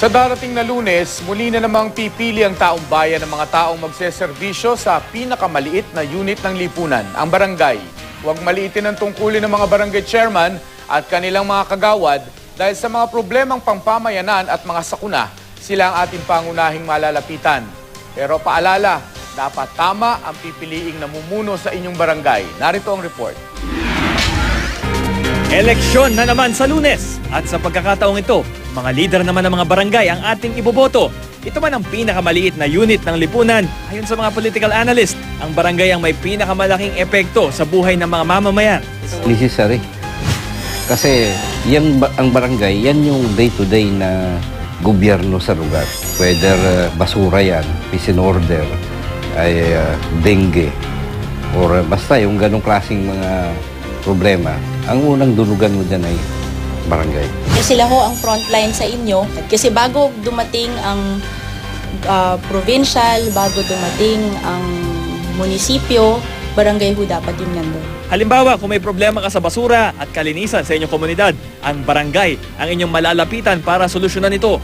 Sa darating na lunes, muli na namang pipili ang taong bayan ng mga taong magseserbisyo sa pinakamaliit na unit ng lipunan, ang barangay. Huwag maliitin ang tungkulin ng mga barangay chairman at kanilang mga kagawad dahil sa mga problemang pangpamayanan at mga sakuna, sila ang ating pangunahing malalapitan. Pero paalala, dapat tama ang pipiliing namumuno sa inyong barangay. Narito ang report. Eleksyon na naman sa lunes. At sa pagkakataong ito, mga lider naman ng mga barangay ang ating iboboto. Ito man ang pinakamaliit na unit ng lipunan. Ayon sa mga political analyst, ang barangay ang may pinakamalaking epekto sa buhay ng mga mamamayan. necessary. Kasi yung, ang barangay, yan yung day-to-day na gobyerno sa lugar. Whether uh, basura yan, and order, ay uh, dengue, or uh, basta yung ganong klaseng mga problema, ang unang dunugan mo dyan ay barangay. Kasi sila ho ang frontline sa inyo. Kasi bago dumating ang ah, provincial, bago dumating ang munisipyo, barangay ho dapat yung nandun. Halimbawa, kung may problema ka sa basura at kalinisan sa inyong komunidad, ang barangay ang inyong malalapitan para solusyonan ito.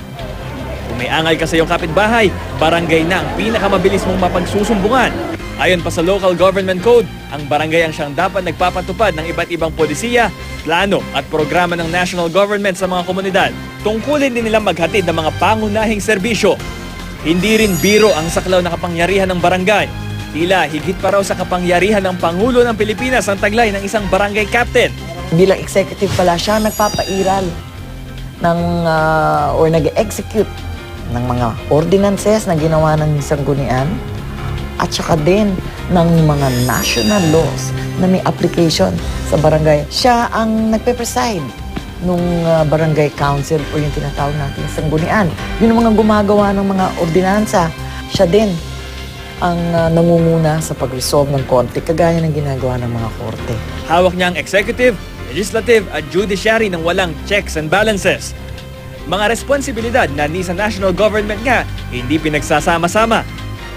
Kung may angay ka sa iyong kapitbahay, barangay na ang pinakamabilis mong mapagsusumbungan. Ayon pa sa local government code, ang barangay ang siyang dapat nagpapatupad ng iba't ibang polisiya, plano at programa ng national government sa mga komunidad. Tungkulin din nilang maghatid ng mga pangunahing serbisyo. Hindi rin biro ang saklaw na kapangyarihan ng barangay. Tila higit pa raw sa kapangyarihan ng Pangulo ng Pilipinas ang taglay ng isang barangay captain. bilang executive pala siya nagpapairal ng ah, or nag-execute ng mga ordinances na ginawa ng sanggunian at saka din ng mga national laws na may application sa barangay. Siya ang nagpe-preside nung ah, barangay council o yung tinatawag natin sanggunian. Yun ang mga gumagawa ng mga ordinansa. Siya din ang ah, nangunguna sa pag-resolve ng konti kagaya ng ginagawa ng mga korte. Hawak niya ang executive, legislative at judiciary ng walang checks and balances. Mga responsibilidad na ni sa national government nga hindi pinagsasama-sama.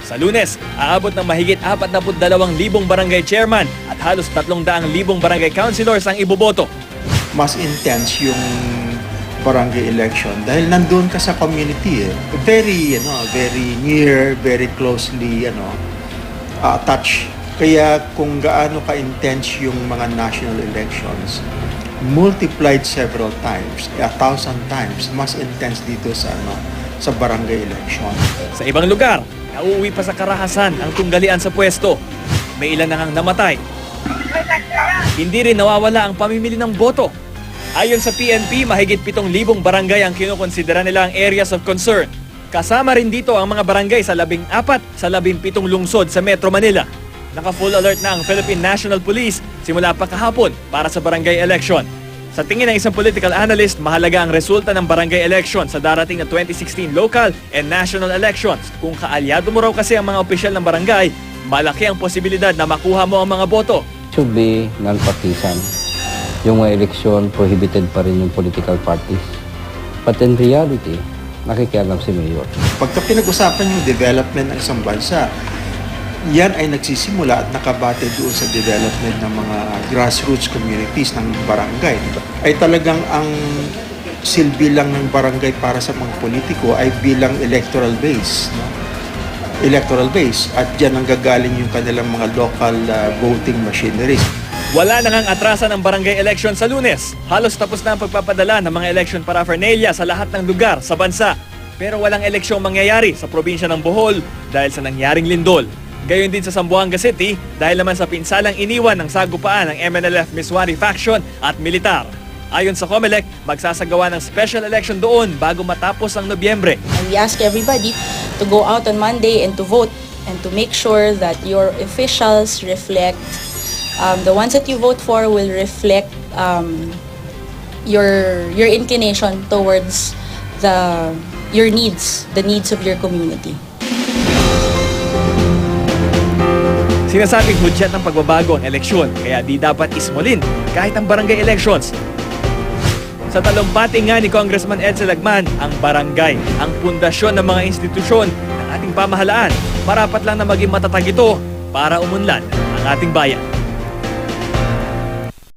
Sa lunes, aabot ng mahigit 42,000 barangay chairman at halos 300,000 barangay councilors ang iboboto. mas intense yung barangay election dahil nandun ka sa community eh. Very, ano, very near, very closely, ano, uh, attached. Kaya kung gaano ka-intense yung mga national elections, multiplied several times, a thousand times, mas intense dito sa, ano, sa barangay election. Sa ibang lugar, nauuwi pa sa karahasan ang tunggalian sa pwesto. May ilan na ngang namatay. Hindi rin nawawala ang pamimili ng boto. Ayon sa PNP, mahigit 7,000 barangay ang kinukonsidera nila ang areas of concern. Kasama rin dito ang mga barangay sa 14 sa 17 lungsod sa Metro Manila. Naka-full alert na ang Philippine National Police simula pa kahapon para sa barangay election. Sa tingin ng isang political analyst, mahalaga ang resulta ng barangay election sa darating na 2016 local and national elections. Kung kaalyado mo raw kasi ang mga opisyal ng barangay, malaki ang posibilidad na makuha mo ang mga boto. Should be non-partisan. Yung mga eleksyon, prohibited pa rin yung political parties. But in reality, nakikialam si Mayor. Pagka pinag-usapan yung development ng isang bansa, yan ay nagsisimula at nakabate doon sa development ng mga grassroots communities ng barangay. Ay talagang ang silbi lang ng barangay para sa mga politiko ay bilang electoral base. No? Electoral base. At dyan ang gagaling yung kanilang mga local uh, voting machineries. Wala na ngang atrasan ang barangay election sa lunes. Halos tapos na ang pagpapadala ng mga election paraphernalia sa lahat ng lugar sa bansa. Pero walang eleksyong mangyayari sa probinsya ng Bohol dahil sa nangyaring lindol. Gayon din sa Zamboanga City dahil naman sa pinsalang iniwan ng sagupaan ng MNLF Miswari faction at militar. Ayon sa COMELEC, magsasagawa ng special election doon bago matapos ang Nobyembre. And we ask everybody to go out on Monday and to vote and to make sure that your officials reflect, um, the ones that you vote for will reflect um, your your inclination towards the your needs, the needs of your community. Sinasabing hudyat ng pagbabago ang eleksyon kaya di dapat ismolin kahit ang barangay elections. Sa talumpati nga ni Congressman Edsel Lagman, ang barangay, ang pundasyon ng mga institusyon ng ating pamahalaan. Marapat lang na maging matatag ito para umunlad ang ating bayan.